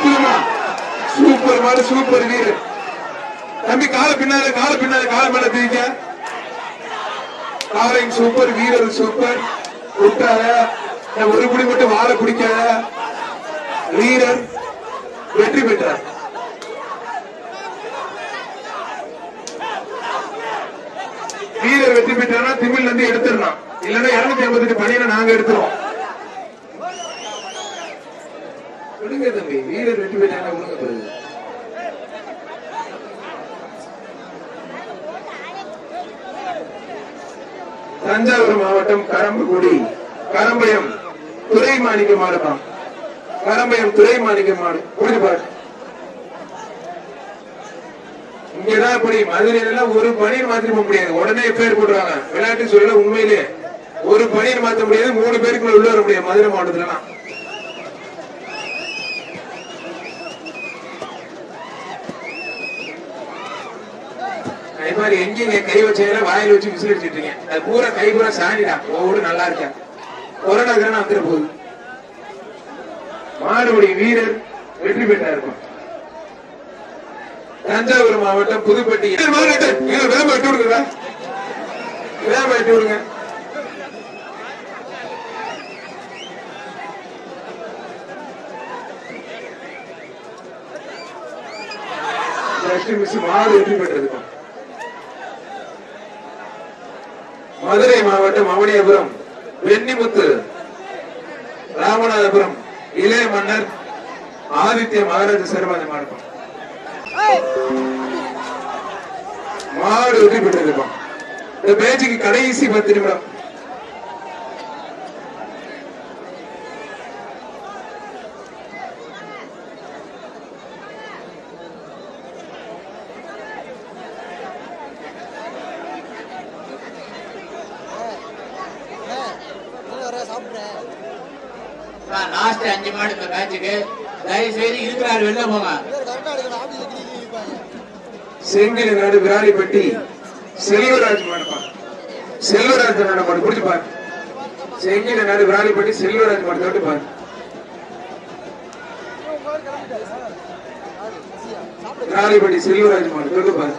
அற்புதமா. சூப்பர் மாடு சூப்பர் வீரர். தம்பி கால பின்னால கால பின்னால கால மேல தூக்க காலையும் சூப்பர் வீரர் சூப்பர் விட்டாத ஒரு குடி மட்டும் வாழை பிடிக்காத வீரர் வெற்றி பெற்றார். வீரர் வெற்றி பெற்றானா திமிழ் இருந்து எடுத்துடலாம். இல்லைன்னா இருநூத்தி ஐம்பத்தெட்டு பணியில நாங்க எடுத்துருவோம். விடுங்க தம்பி வீரர் வெற்றி பெற்றானா விடுங்க பிறகு தஞ்சாவூர் மாவட்டம் கரம்புகுடி கரம்பயம் துறை மாணிக்க மாடுதான் கரம்பயம் துறை மாணிக்க மாடு புரிஞ்சு பாரு. இங்கதான் இப்படி மதுரையில எல்லாம் ஒரு பணியர் மாத்திர போக முடியாது. உடனே பேர் போடுறாங்க விளையாட்டு சூழல உண்மையிலே. ஒரு பணியர் மாத்த முடியாது. மூணு பேருக்குள்ள உள்ள வர முடியாது. மதுரை மாவட்டத்துல மாதிரி எங்கேயும் கை வச்சதுல வாயில் வச்சு விசில் அடிச்சிட்டு அது பூரா கை பூரா சாணிடா. ஓடு நல்லா இருக்கேன் கொரோனா நகரம் வந்துட போகுது. மாடுபடி வீரர் வெற்றி பெற்றா இருக்கும் தஞ்சாவூர் மாவட்டம் புதுப்பட்டி. விளம்பரம் விட்டு விடுங்க விளம்பரம் விட்டு விடுங்க மாடு வெற்றி பெற்றிருக்கும் மதுரை மாவட்டம் அவனியபுரம் வெண்ணிமுத்து ராமநாதபுரம் இளைய மன்னர் ஆதித்ய மகாராஜ சர்வாதி மாவட்டம் மாடு வெற்றி பெற்றிருக்கும் இந்த பேச்சுக்கு கடைசி பத்து நிமிடம் சாப்பிட்றேன் லாஸ்ட் அஞ்சு மாடு இந்த மேட்சுக்கு தயவு செய்து வெளில போங்க. செங்கிலி நாடு விராலிப்பட்டி செல்வராஜ் மாடுப்பான் செல்வராஜ் நாடு மாடு குடிச்சு பாரு. செங்கிலி நாடு விராலிப்பட்டி செல்வராஜ் மாடு தொட்டு பாரு. விராலிப்பட்டி செல்வராஜ் மாடு தொட்டு பாரு.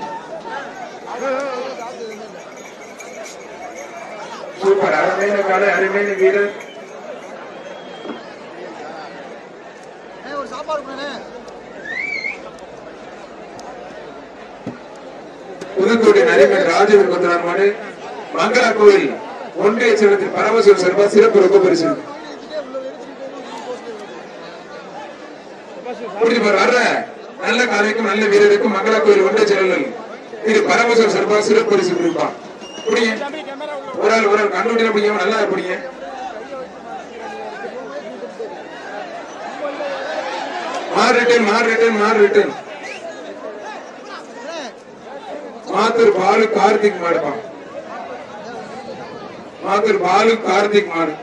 சூப்பர். அருமையான காலை அருமையான வீரர். சாப்பாடு புதுக்கோட்டை நரிமன் ராஜவீர் கொத்தனார் மாடு மங்களா கோவில் ஒன்றிய செலத்தில் பரமசிவம் சார்பா சிறப்பு ரொக்க பரிசு. வர்ற நல்ல காலைக்கும் நல்ல வீரருக்கும் மங்களா கோயில் ஒன்றிய செயலர் இது பரமசிவம் சார்பா சிறப்பு பரிசு கொடுப்பான் புடிங்க. ஒரு ஆள் ஒரு ஆள் கண்டுபிடிக்க பிடிக்காம நல்லா பிடிங்க. மார் ரிட்டன் மார் ரிட்டன் மார் ரிட்டன் மாத்தூர் பாலு கார்த்திக் மாடுப்பா மாத்தூர் பாலு கார்த்திக் மாடு.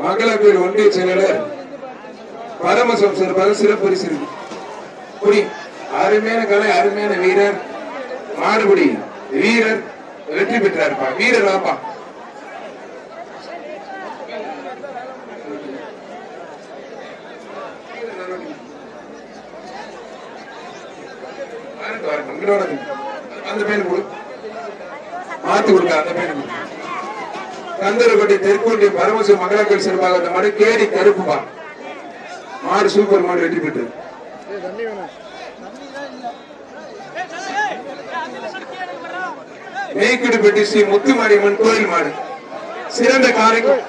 மங்களகோயில் ஒன்றிய செயலாளர் பரமசம் சார்பாக சிறப்பு பரிசு அருமையான கலை அருமையான வீரர் மாறுபடி வீரர் வெற்றி பெற்றாருப்பா. வீரர் வாப்பா. அந்த பையன் கொடு. மாத்து கொடுக்க அந்த பையன் கொடு. கந்தரப்பட்டி தெற்குண்டி பரமசிவ சிறப்பாக அந்த மாடு கேடி கருப்புப்பா. மாடு சூப்பர் மாடு வெற்றி பெற்று மேய்க்குடிப்பட்டி ஸ்ரீ முத்துமாரியம்மன் கோயில் மாடு. சிறந்த காரைக்கும்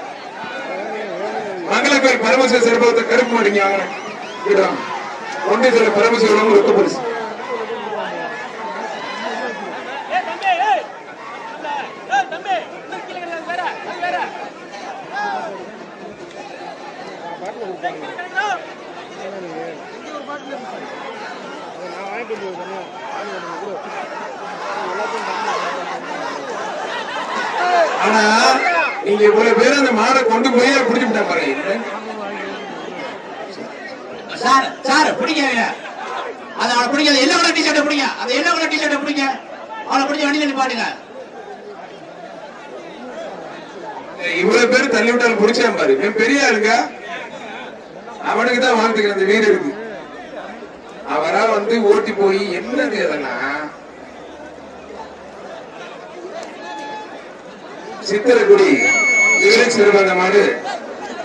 மங்களக்கோயில் பரமசிவ சிறப்பு கருப்பு மாடுங்க ஒன்றிய பரமசிவம் பரிசு ஏய் தம்பி ஏய் ஏய் தம்பி இன்னும் கீழே கிடக்குது வேற அது வேற ஏய், கீழே கிடக்குதா? போய் புடிச்சு விட்டா பாருங்க சார் சார் பிடிங்க. அது அவளை பிடிக்காது என்ன கலர் டிஷர்ட்டை பிடிங்க. அந்த என்ன கலர் டிஷர்ட்டை பிடிங்க. அவளை பிடிச்ச வண்டியில நிப்பாட்டுங்க. இவ்வளவு பேர் தள்ளி விட்டாலும் பிடிச்சான் பாரு. இவன் பெரிய ஆளுங்க. அவனுக்கு தான் வாழ்த்துக்கிறேன் அந்த வீரருக்கு அவரா வந்து ஓட்டி போய் என்னது அதெல்லாம் சித்திரக்குடி. இவரை சிறுவந்த மாடு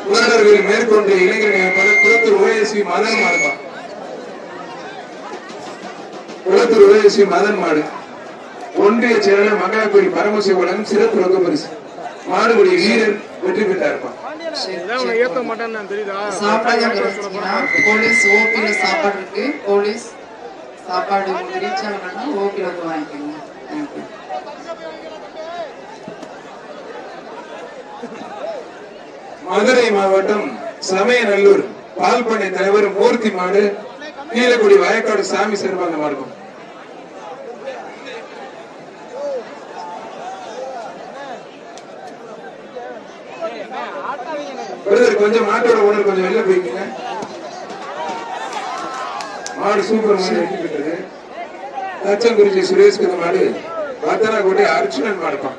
குரடர்கள் மேற்கொண்டு இளைஞர்கள் பல குளத்தூர் ஓஎஸ்வி மதன் மாடுப்பா குளத்தூர் ஓஎஸ்வி மதன் மாடு. ஒன்றிய செயலர் மங்களாக்குடி பரமசிவன் சிறப்பு ரொக்க பரிசு. மாடுபடி வீரர் வெற்றி பெற்றார்ப்பா. போலீஸ் ஓபில சாப்பாடு இருக்கு. போலீஸ் சாப்பாடு ஓபில வாங்கிக்கோங்க. மதுரை மாவட்டம் சமயநல்லூர் பால்பண்ணை தலைவர் மூர்த்தி மாடு கீழக்குடி வயக்காடு சாமி சிறுபாங்க மாடுக்கும் கொஞ்சம் மாட்டோட ஓனர் கொஞ்சம் வெளில போய்க்குங்க மாடு சூப்பர் மாடு வெட்டி பெற்றது தச்சங்குறிச்சி சுரேஷ்க்கு மாடு பத்தனாக்கோட்டை அர்ச்சுனன் மாடுப்பான்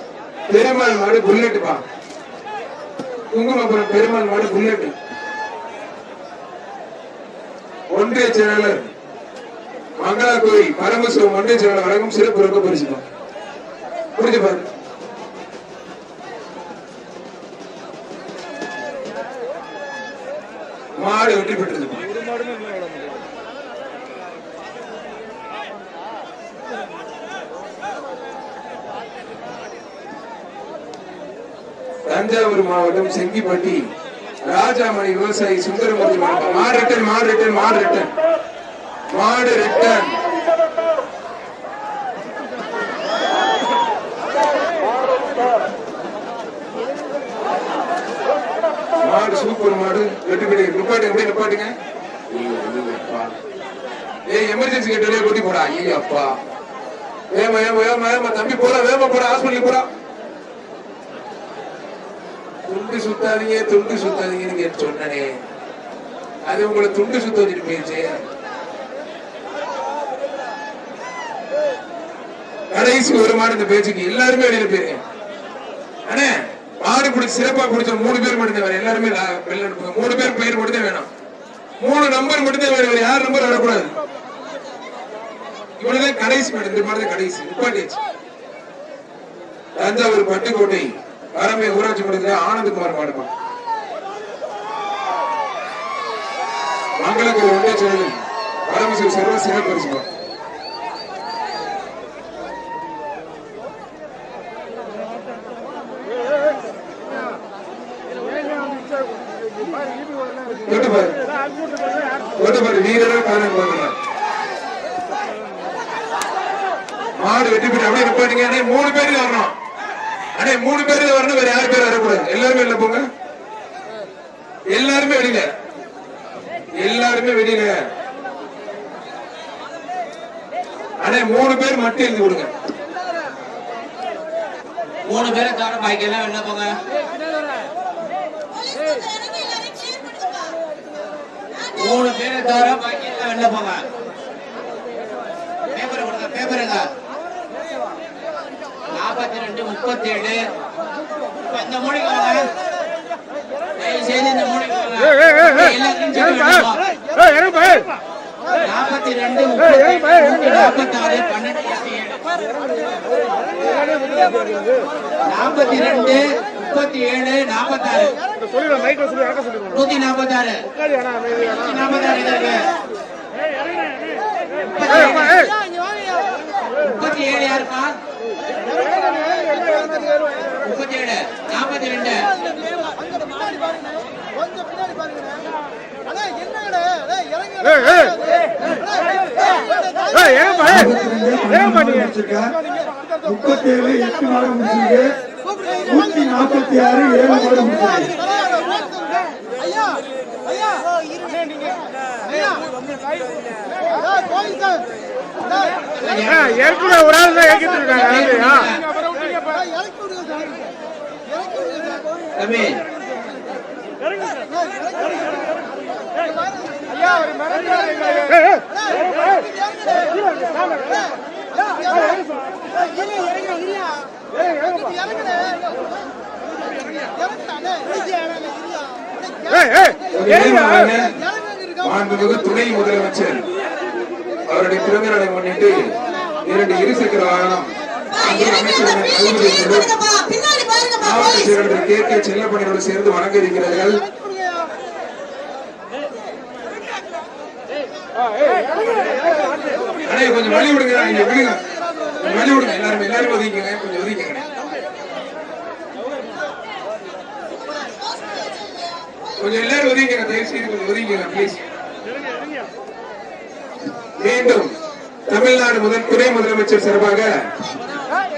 பெருமாள் மாடு புல்லட்டுப்பா குங்குமபுரம் பெருமாள் மாடு புல்லட்டு. ஒன்றிய செயலாளர் மங்களாக்கோயில் பரமசிவம் ஒன்றிய செயலாளர் வழங்கும் சிறப்பு ரொக்க பரிசுப்பா புரிஞ்சு பாரு. மாடு வெற்றி தஞ்சாவூர் மாவட்டம் செங்கிப்பட்டி. ராஜாமணி விவசாயி சுந்தரமூர்த்தி மாடு மாடு ரிட்டன் மாடு ரிட்டன் மாடு ரிட்டன் மாடு ரிட்டன் மாடு சூப்பர் மாடு. வெட்டி பெட்டி நிப்பாட்டு எப்படி நிப்பாட்டுங்க. ஏய் எமர்ஜென்சி கேட்டு கொட்டி போடா. ஐயோ அப்பா ஏமா ஏமா ஏமா தம்பி போடா வேமா போடா ஹாஸ்பிட்டலுக்கு போறா துண்டு சுத்தாதீங்க துண்டு சுத்தாதீங்கன்னு கேட்டு சொன்னனே. அது உங்களை துண்டு சுத்த வச்சுட்டு கடைசி ஒரு மாடு இந்த பேச்சுக்கு எல்லாருமே வெளியில போயிருங்க அண்ணே மாடு பிடிச்சி சிறப்பா பிடிச்ச மூணு பேர் மட்டும் வேணும் எல்லாருமே வெளில மூணு பேர் பெயர் மட்டும் தான் வேணும். மூணு நம்பர் மட்டும் தான் வேணும் யார் நம்பர் வரக்கூடாது. இவ்வளவுதான் கடைசி மேடம் இந்த மாதிரி கடைசி. நிப்பாட்டியாச்சு. தஞ்சாவூர் பட்டுக்கோட்டை. பரமை ஊராட்சி மன்றத்தில் ஆனந்தகுமார் மாடுமா. மங்களகர் ஒன்றிய செயலர் பரமசிவ சர்வ சிறப்பு பரிசுமா தொட்டு பாரு தொட்டு பாரு வீரரா காரணம் பாருங்க மாடு வெட்டி போட்டு அப்படியே நிப்பாட்டுங்க அண்ணே மூணு பேரு வரணும் அண்ணே மூணு பேர் வரணும் வேற யாரு பேர் வரக்கூடாது? எல்லாருமே இல்ல போங்க. எல்லாருமே வெளியில. எல்லாருமே வெளியில. அண்ணே மூணு பேர் மட்டும் எழுதி கொடுங்க. மூணு பேரை தவிர பாக்கி எல்லாம் வெளில போங்க. மூணு பேரை தவிர பாக்கி எல்லாம் வெளில போங்க. பேப்பர் கொடுங்க பேப்பருங்க நாற்பத்தி ரெண்டு முப்பத்தி ஏழு இந்த மூடிக்கு வாங்க. தயவு செய்து இந்த மூடிக்கு வாங்க. போ. நாற்பத்தி ரெண்டு நாற்பத்தி ஆறு பன்னெண்டு நாற்பத்தி ரெண்டு முப்பத்தி ஏழு நாற்பத்தாறு நூத்தி நாற்பத்தாறு நூத்தி நாற்பத்தாறு இருக்கு முப்பத்தி ஏழு யாருப்பா முப்பத்தி ஏழு நாற்பத்தி ரெண்டு முப்பத்தி ஏழு எட்டு முடிச்சிருக்கு நூத்தி நாற்பத்தி ஆறு ஏழு முடிச்சிருக்கு ஐயா ஐயா ஏற்கனவே ஒரு ஆள் தான் இயக்கிட்டு இருக்காங்க இல்லையா? ஏய், இறக்கி விடுங்க சார். இறக்கி விடுங்க சார். தம்பி ஏய், ஏய், ஏய், ஏய், ஏய்யா? மாண்புமிகு துணை முதலமைச்சர். அவருடைய பிறந்த நாளை முன்னிட்டு இரண்டு இருசக்கர வாகனம் அமைச்சர் தளபதி அவர்கள் மாவட்ட கே கே கே செல்லப்பணியோடு சேர்ந்து வணங்க இருக்கிறார்கள். அண்ணே கொஞ்சம் வழி விடுங்க இங்க விடுங்க. வழி விடுங்க எல்லாரும் எல்லாரும் ஒதுக்கிங்க கொஞ்சம் ஒதுக்கிங்க கொஞ்சம் எல்லாரும் ஒதுக்கிங்க தயவு செய்து கொஞ்சம் ஒதுக்கிங்க ப்ளீஸ் மீண்டும் தமிழ்நாடு முதல் துணை முதலமைச்சர் சார்பாக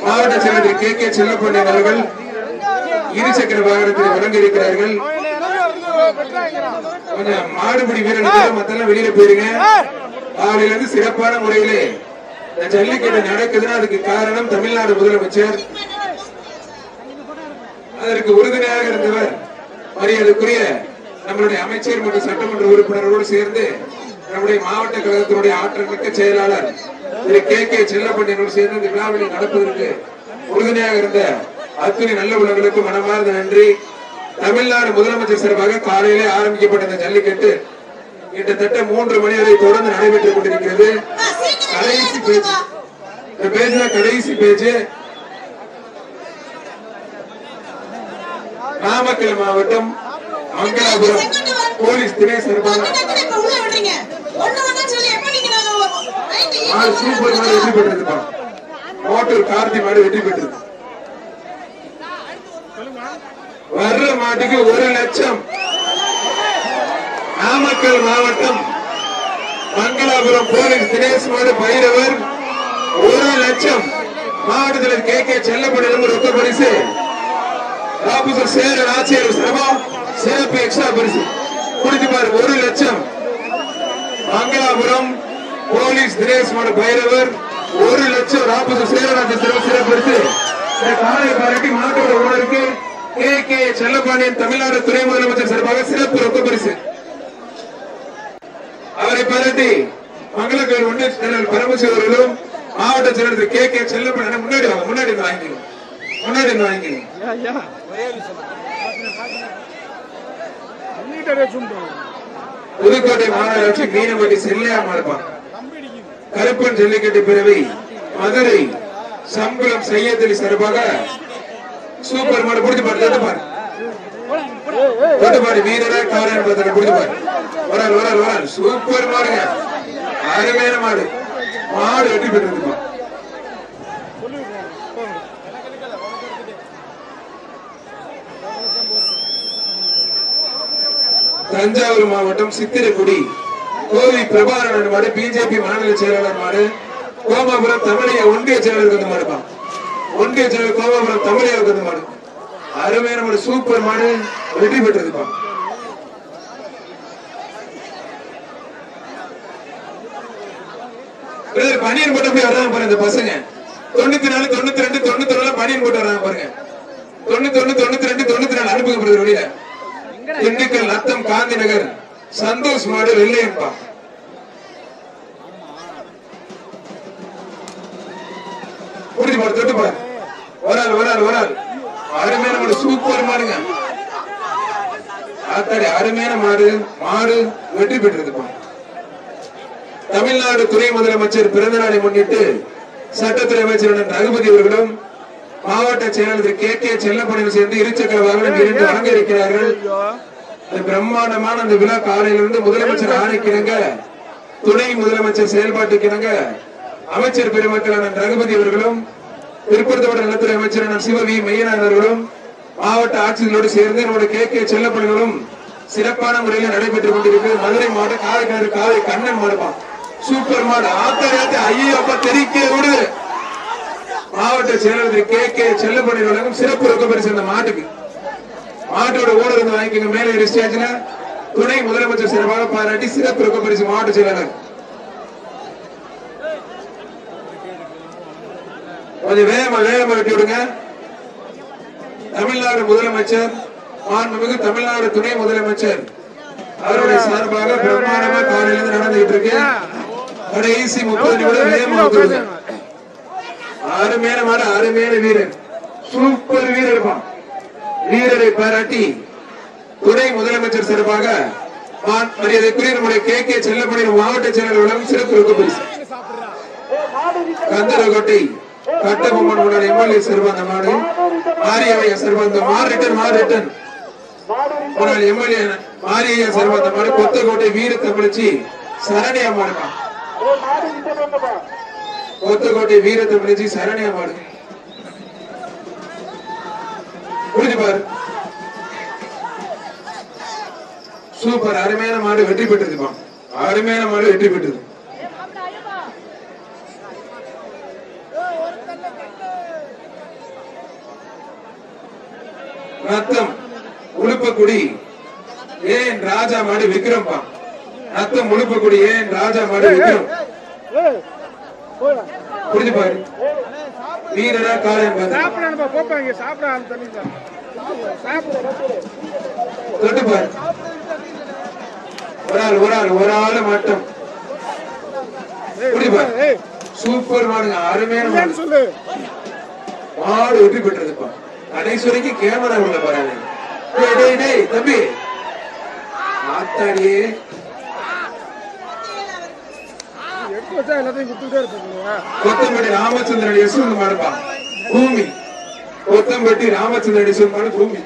மாவட்ட செயலாளர் கே கே செல்லப்பண்ணி அவர்கள் இருசக்கர வாகனத்தில் வழங்க இருக்கிறார்கள் கொஞ்சம் மாடுபிடி வீரர்கள் மத்தெல்லாம் வெளியில போயிருங்க. காலையில இருந்து சிறப்பான முறையிலே ஜல்லிக்கட்டு நடக்குதுன்னா அதுக்கு காரணம் தமிழ்நாடு முதலமைச்சர். அதற்கு உறுதுணையாக இருந்தவர் மரியாதைக்குரிய நம்மளுடைய அமைச்சர் மற்றும் சட்டமன்ற உறுப்பினர்களோடு சேர்ந்து நம்முடைய மாவட்ட கழகத்தினுடைய ஆற்றல் மிக்க செயலாளர் திரு கே கே செல்லப்பண்டியனோடு சேர்ந்து இந்த விழாவில் நடப்பதற்கு உறுதுணையாக இருந்த அத்துணை நல்ல உள்ளவர்களுக்கு மனமார்ந்த நன்றி. தமிழ்நாடு முதலமைச்சர் சார்பாக காலையிலே ஆரம்பிக்கப்பட்ட இந்த ஜல்லிக்கட்டு கிட்டத்தட்ட மூன்று மணி வரை தொடர்ந்து நடைபெற்றுக் கொண்டிருக்கிறது. கடைசி பேச்சு. இந்த பேஜ்ல கடைசி பேச்சு. நாமக்கல் மாவட்டம் மங்களாபுரம் போலீஸ் துணை சார்பாக. சூப்பர் மாடு வெற்றி பெற்றிருப்பான். மோட்டூர் கார்த்தி மாடு வெற்றி பெற்றது வர்ற மாட்டுக்கு ஒரு லட்சம். நாமக்கல் மாவட்டம் மங்களாபுரம் போலீஸ் தினேஷ் மாடு பயிரவர் ஒரு லட்சம். மாவட்டத்தில் கே. கே. செல்லப்படும் ரொக்க பரிசு. ஆபீசர் சேர ஆட்சியர் சிரமம். சிறப்பு எக்ஸ்ட்ரா பரிசு. குடித்துப்பார் ஒரு லட்சம். மங்களாபுரம் போலீஸ் தினேஷ் பைரவர் ஒரு லட்சம். ராபச சேரராஜ சிறப்பு சிறப்பு பரிசு. காலை பாராட்டி மாட்டோட ஊழலுக்கு கே செல்லப்பாண்டியன் தமிழ்நாடு துணை முதலமைச்சர் சார்பாக சிறப்பு ரொக்க பரிசு. அவரை பாராட்டி மங்களக்கல் ஒன்றிய செயலர் பரமசிவர்களும் மாவட்ட செயலர் திரு கே கே செல்லப்பாண்டியன் முன்னாடி வாங்க முன்னாடி இருந்து முன்னாடி இருந்து புதுக்கோட்டை மாநகராட்சி மீனவட்டி செல்லையாம இருப்பான் கருப்பன் ஜல்லிக்கட்டு பிறவி மதுரை சம்பளம் செய்யத்தில் சார்பாக சூப்பர் மாடு புடிச்சு பாரு தொட்டு பாரு. தொட்டு பாரு வீரரா காரன் பத்திர புடிச்சு பாரு. வரால் வரால் வரால் சூப்பர் மாடுங்க. அருமையான மாடு. மாடு வெற்றி பெற்று தஞ்சாவூர் மாவட்டம் சித்திரக்குடி. கோவை பிரபாகரன் மாடு பிஜேபி மாநில செயலாளர் மாடு. கோமாபுரம் தமிழக ஒன்றிய செயலாளர் வந்து மாடுப்பா. ஒன்றிய செயலர் கோமாபுரம் தமிழையாவுக்கு வந்து மாடு அருமையான ஒரு சூப்பர் மாடு. வெற்றி பெற்றதுப்பா பனியன் போட்டு போய் வர்றாங்க பாருங்க இந்த பசங்க. தொண்ணூத்தி நாலு தொண்ணூத்தி ரெண்டு தொண்ணூத்தி நாலு பனியன் போட்டு வர்றாங்க பாருங்க. தொண்ணூத்தி ஒண்ணு தொண்ணூத்தி ரெண்டு தொண்ணூத்தி நாலு அனுப்புங்க பிரதர் வெளியில திண்டுக்கல் நத்தம் காந்தி நகர் சந்தோஷ் மாடு வெள்ளையன்பா. புரிஞ்சு பாரு தொட்டு பாரு வரால் வரால் வரால் அருமையான மாடு சூப்பர் மாடுங்க. ஆத்தாடி அருமையான மாடு மாடு வெற்றி பெற்றிருக்குப்பா தமிழ்நாடு துணை முதலமைச்சர் பிறந்த நாளை முன்னிட்டு சட்டத்துறை அமைச்சர் ரகுபதி அவர்களும் மாவட்ட செயலாளர் கே கே செல்லப்பணியில் சேர்ந்து இருசக்கர வாகனம் இரண்டு வழங்க இருக்கிறார்கள் இந்த பிரம்மாண்டமான அந்த விழா காலையிலிருந்து முதலமைச்சர் ஆணைக்கிறங்க துணை முதலமைச்சர் செயல்பாட்டுக்கிறங்க அமைச்சர் பெருமக்களான ரகுபதி அவர்களும் பிற்படுத்தப்பட்ட நலத்துறை அமைச்சர் சிவவி சிவ அவர்களும் மாவட்ட ஆட்சிகளோடு சேர்ந்து நம்முடைய கே. கே. செல்லப்பணிகளும் சிறப்பான முறையில் நடைபெற்றுக் கொண்டிருக்கிறது மதுரை மாவட்டம் காலை கிணறு காலை கண்ணன் மாடுப்பான் சூப்பர் மாடு. ஆத்தாரியாத்த ஐயோ அப்பா தெரிக்க விடு மாவட்ட செயலாளர் திரு கே. கே. செல்லப்பணி வழங்கும் சிறப்பு ரொக்க பரிசு அந்த மாட்டுக்கு. மாட்டோட ஓனர் வந்து வாங்கிக்கோங்க. மேலே ரிஸ்டாச்சுல துணை முதலமைச்சர் சிறப்பாக பாராட்டி சிறப்பு ரொக்க பரிசு மாவட்ட செயலாளர். கொஞ்சம் வேகமா வேகமா வெட்டி விடுங்க தமிழ்நாடு முதலமைச்சர் மாண்புமிகு தமிழ்நாடு துணை முதலமைச்சர் அவருடைய சார்பாக பிரமாணமா காலையில இருந்து நடந்துகிட்டு இருக்கு. கடைசி முப்பது நிமிடம் வேகமா அருமையான மாடு அருமையான வீரர். சூப்பர் வீரர் வீரரை பாராட்டி துணை முதலமைச்சர் சிறப்பாக மான் மரியாதைக்குரிய நம்முடைய கே. கே. செல்லப்படி மாவட்ட செயலாளர்களும் சிறப்பு இருக்க. பரிசு கந்தரகோட்டை கட்டபொம்மன் முன்னாடி எம்எல்ஏ சிறுவந்த மாடு மாரியவைய சிறுவந்த மாறு ரிட்டன் மாறு ரிட்டன் எம்எல்ஏ மாரியைய சிறுவந்த மாடு கொத்தக்கோட்டை வீர தமிழச்சி சரணியா மாடுப்பா கொத்தக்கோட்டை வீர சரணியா மாடு. புரிஞ்சு பாரு. சூப்பர். அருமையான மாடு வெற்றி பெற்றிருப்பான் அருமையான மாடு வெற்றி பெற்றது நத்தம் உளுப்பக்குடி. ஏன் ராஜா மாடு விக்ரம்பா நத்தம் உளுப்பக்குடி. ஏன் ராஜா மாடு விக்ரம்? புரிஞ்சு பாரு. வீரரா காளையம் தொட்டு பாரு. ஒரு ஆள் ஒரு ஆள் ஒரு ஆள் மட்டும். புரிஞ்சு பாரு. சூப்பர் மாடுங்க அருமையான மாடு. சொல்லு. மாடு வெற்றி பெற்றதுப்பா. கடைசி வரைக்கும் கேமரா உள்ள பாருங்க. டேய், டேய், டேய், தம்பி. ஆத்தாடியே. எடுத்து வச்சா எல்லாத்தையும் கொடுத்துட்டே இருப்பீங்க கொத்தம்பட்டி ராமச்சந்திரன் யசுவந்த் மாடுப்பா. பூமி. கொத்தம்பட்டி ராமச்சந்திரன் யசுவந்த் மாடு பூமி.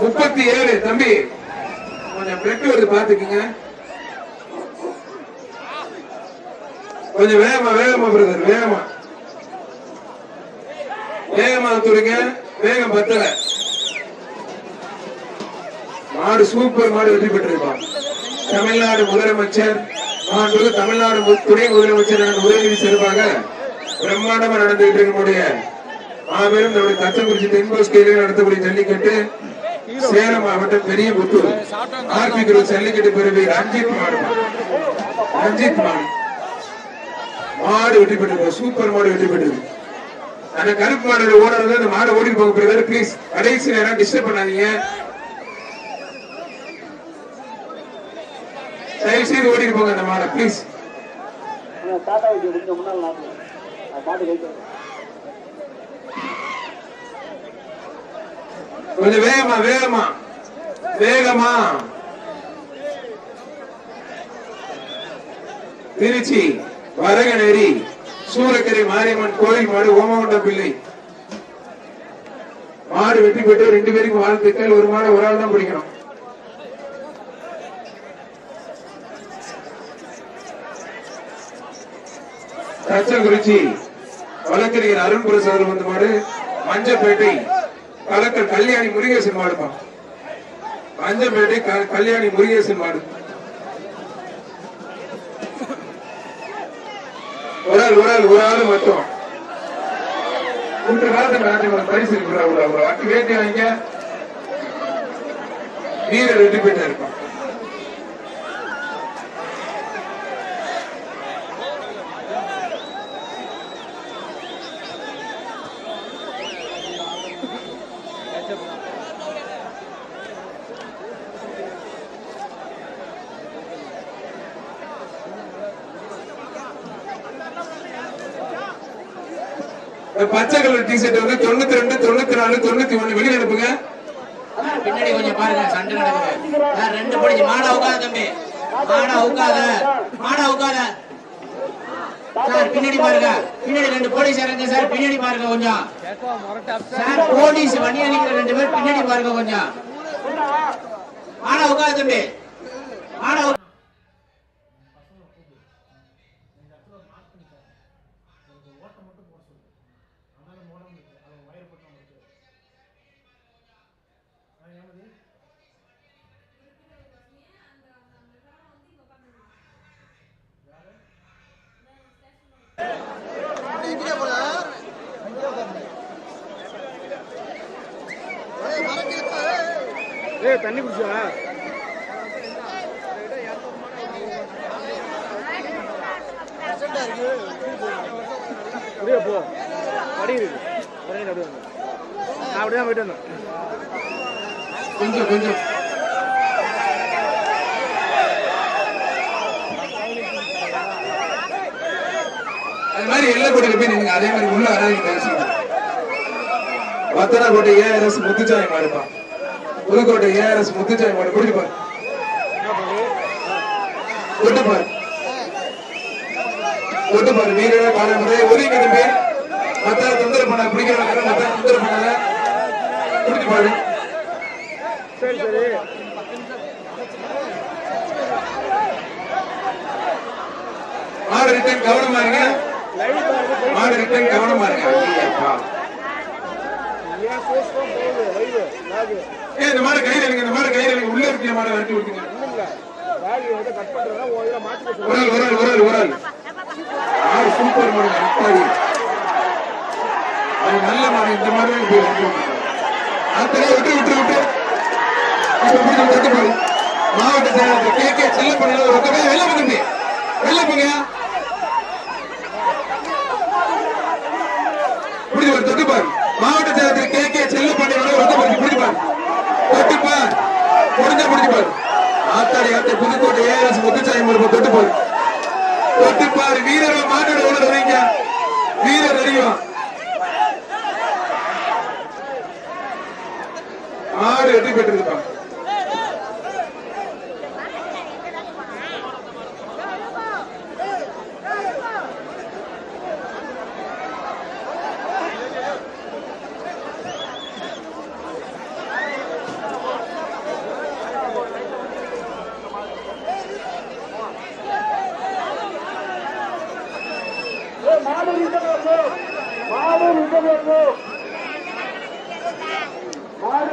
முப்பத்தி ஏழு தம்பி. கொஞ்சம் பிளட் வருது பாத்துக்குங்க கொஞ்சம் வேகமா வேகமா பிரதர் வேகமா. வேகமா துடுங்க. வேகம் பத்தல. மாடு சூப்பர் மாடு வெற்றி பெற்றிருப்பான் தமிழ்நாடு முதலமைச்சர் மாண்புமிகு தமிழ்நாடு துணை முதலமைச்சர் உதயநிதி சிறப்பாக பிரம்மாண்டமா நடந்துகிட்டு இருக்கக்கூடிய மாபெரும் நம்முடைய தச்சங்குறிச்சி தென்கோஸ்கையில நடத்தக்கூடிய ஜல்லிக்கட்டு சேலம் மாவட்டம் பெரிய புத்தூர் ஆர்பி குரு ஜல்லிக்கட்டு பிறவி ரஞ்சித் மாடு. ரஞ்சித் மாடு. மாடு வெற்றி பெற்றிருக்கோம் சூப்பர் மாடு வெற்றி பெற்றிருக்கு அந்த கருப்பு மாடு ஓடுறது அந்த மாடு ஓடி போக போயிருக்காரு ப்ளீஸ் கடைசி நேரம் டிஸ்டர்ப் பண்ணாதீங்க. தயவு செய்து ஓடி போங்க அந்த மாடை ப்ளீஸ் கொஞ்சம் வேகமா வேகமா வேகமா. திருச்சி. வரகநேரி சூரக்கரை மாரியம்மன் கோயில் மாடு ஓமகுண்டம் பிள்ளை. மாடு வெற்றி பெற்று ரெண்டு பேருக்கும் வாழ்த்துக்கள் ஒரு மாடு ஒரு ஆள் தான் பிடிக்கணும். தச்சங்குறிச்சி வழக்கறிஞர் அருண் பிரசாத் வந்த மாடு மஞ்சப்பேட்டை கலக்கல் கல்யாணி முருகேசன் மாடுப்பா. மஞ்சப்பேட்டை க- கல்யாணி முருகேசன் மாடு. உரல் உரல் ஒரு மட்டும். இன்று காலத்துக்கு நாட்டு பரிசு இருக்கிற வேட்டி வாங்க வீரர் ரெண்டு பேர் இருக்கும் இந்த பச்சை கலர் டி ஷர்ட் வந்து தொண்ணூத்தி ரெண்டு தொண்ணூத்தி நாலு தொண்ணூத்தி ஒண்ணு வெளியே அனுப்புங்க. பின்னாடி கொஞ்சம் பாருங்க சண்டை நடக்குது. ரெண்டு பிடிச்சி மாடா உட்காத தம்பி. மாடா உட்காத மாடா உட்காத சார் பின்னாடி பாருங்க. பின்னாடி ரெண்டு போலீஸ் இறங்க சார். பின்னாடி பாருங்க கொஞ்சம். சார் போலீஸ் வண்டி அணிக்கிற ரெண்டு பேர் பின்னாடி பாருங்க கொஞ்சம். மாடா உட்காத தம்பி. மாடா அதனால மோடம் இருக்கு. அவன் ஒயர் போட்டு அவனுக்கு ஏமாது ஏ தண்ணி குடிச்சா இருக்கு போ. படி இருக்கு. ஒரே அப்படியே நான் அப்படியே போயிட்டு வந்தேன். கொஞ்சம் கொஞ்சம். அது மாதிரி எல்லை கோட்டையில போய் நீங்க அதே மாதிரி உள்ள வராதீங்க தயவு ஏஆர்எஸ் முத்துச்சாமி மாடுப்பான் புதுக்கோட்டை ஏஆர்எஸ் முத்துச்சாமி மாடு. குடிச்சு பாரு. தொட்டு பாரு. பாரு. பாரம்பரிய தம்பி மத்தார தொந்தரவு பண்ண பிடிக்கிறவங்க மத்தார தொந்தரவு பண்ணாத குடிச்சு பாரு. சரி சரி மாடு ரிட்டன் கவனமா இருங்க. மாடு ரிட்டன் கவனமா இருங்க. இந்த மாதிரி கையில எடுங்க இந்த மாதிரி கையில எடுங்க உள்ள இருக்கிற மாதிரி வரட்டி விட்டுங்க ஒரு ஒரு ஒரு ஒரு சூப்பர் மாடு அது நல்ல மாதிரி இந்த மாதிரி போயிருக்கோம் விட்டு அத்தனை விட்டு விட்டு விட்டு. இப்ப பிடிச்சு பாரு மாவட்ட செயலாளர் கே கே செல்லப்பண்ண ஒரு பக்கமே வெளில போங்க வெளில போங்க பிடிச்சு பாரு தொட்டு பாரு. மாவட்ட செயலாளர் கே கே செல்லப்பண்ண ஒரு பக்கம் பிடிச்சு பிடிச்சு பாரு. தொட்டு பாரு. பாரு. ஆத்தாடி ஆத்த புதுக்கோட்டை ஏஆர்எஸ் முத்துச்சாமி ஒரு தொட்டு பாரு. தொட்டு பாரு. வீரரை மாட்டோட உள்ள வீரர் அறியும் ஆடு வெற்றி பெற்றிருப்பான்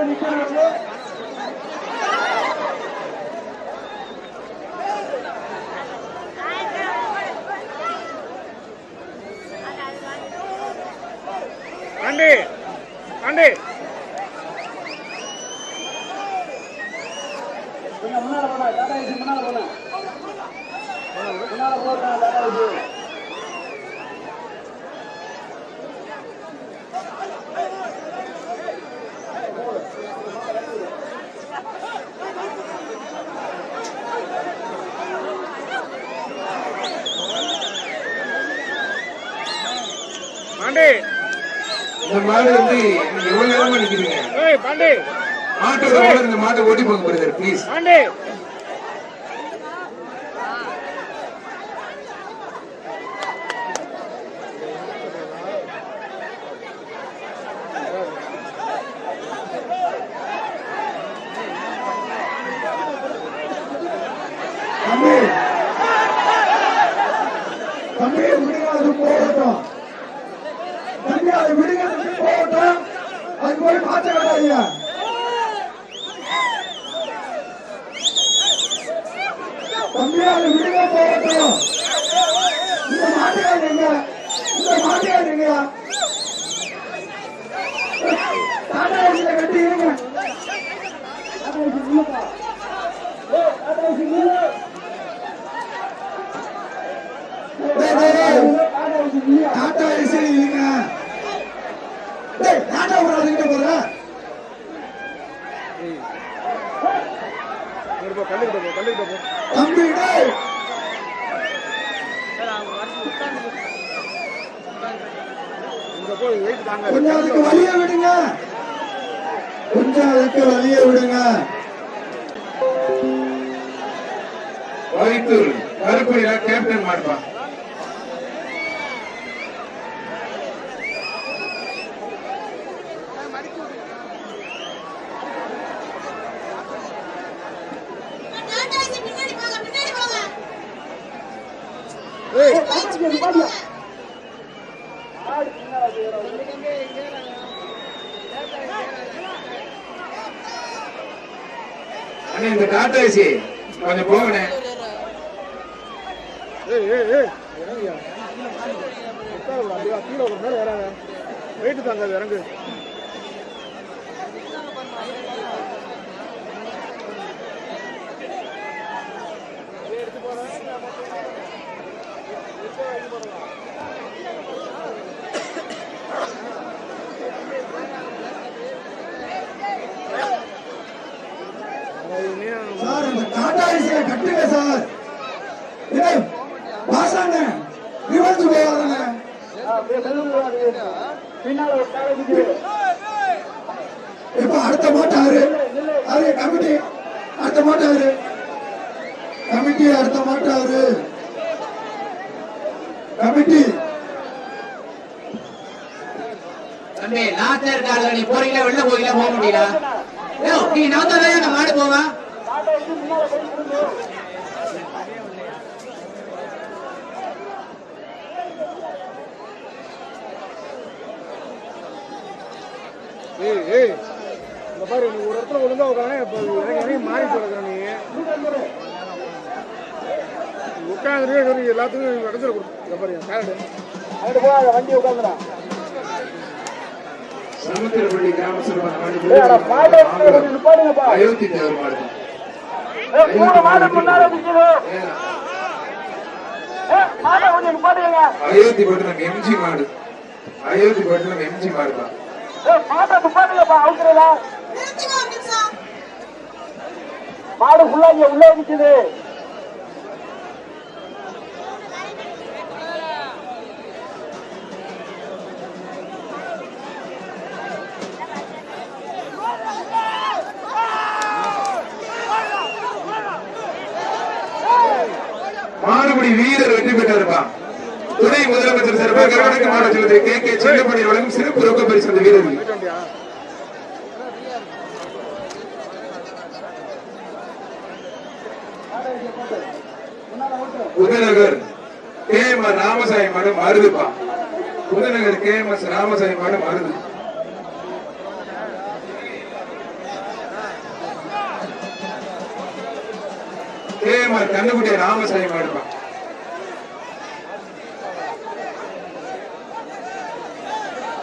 மாடு ரிட்டன் வரணும் ஆண்டி ஆண்டி கொஞ்சம் முன்னால போனா டாடா ஏசி முன்னால போனா முன்னால போனா டாடா ஏசி பாண்டி இந்த மாடு வந்து நீங்க எவ்வளவு நேரமா நிக்கிறீங்க ஏய் பாண்டி மாட்டோட ஓனர் போக முடியாது ஓட்டி போங்க ப்ளீஸ் பாண்டி தம்பி தம்பி விடுங்க அது போகட்டும் தம்பி அது விடுங்க தம்பி போகட்டும் அது போய் மாற்ற வேண்டாதீங்க தம்பி அது விடுங்க போகட்டும் இந்த மாட்டுக்காரங்க இந்த மாட்டுக்காரங்க டாடா ஏசில கட்டி இருங்க டாடா ஏசி இல்லப்பா ஏய், டாடா ஏசி இல்ல டாடா ஏசி இல்லைங்க டேய் டாடா ஒரு அதுக்கிட்ட போற இங்க போ கல்லுக்கிட்ட போ கல்லுக்கிட்ட போ தம்பி டேய் இங்க போய் வெயிட் தாங்க கொஞ்சம் அதுக்கு வழிய விடுங்க. கொஞ்சம் அதுக்கு வழிய விடுங்க. வைத்தூர் கருப்பையில கேப்டன் மாடுப்பான் பின்னாடி போங்க பின்னாடி போங்க அண்ணே இந்த டாடா ஏசி கொஞ்சம் போகணே ஏய் ஏய் ஏய் இறங்குயா உட்கார விட அப்படியே கீழே ஒரு மேலே ஏறாத. வெயிட் தாங்க இறங்கு. கட்டுங்க சார். ஏய் பாசாங்க ரிவர்ஸ் போவாதானே இப்ப அடுத்த மாட்டாரு அது கமிட்டி. அடுத்த மாட்டாரு கமிட்டி அடுத்த மாட்டாரு கமிட்டி. தம்பி நாத்தர் கால நீ போறீங்களா வெளில போறீங்களா போக முடியல? நீ நாத்தர் அந்த மாடு போவா? ஏய் ஏய் இந்த பாரு நீ ஒரு இடத்துல ஒழுங்கா உட்காந்து இப்போ மாறி சொல்லுற நீ. உட்காந்துட்டு நீ எல்லாத்துக்கும் இடத்துல கொடு. இந்த பாரு கார்டு வண்டி உட்காந்துடா. சமுத்திரப்பள்ளி கிராம மாடு அயோத்தி தேவர் மாடு அயோத்தி பட்டினம் எம்ஜி மாடு. அயோத்தி பட்டினம் எம்ஜி மாடு தான். மாடு ஃபுல்லா இங்க உள்ள இருக்குது மாடுபிடி வீரர் வெற்றி பெற்றிருப்பான் துணை முதலமைச்சர் சார்பாக கர்நாடக மாவட்டத்தில் கே கே சின்னமணி வழங்கும் சிறப்பு ரொக்க பரிசு அந்த வீரர்கள். Udayanagar K M R Ramasamy madam மருதுப்பா Udayanagar K M S Ramasamy madam Maruthu K M R கண்ணுக்குட்டி ராமசாமி மேடம்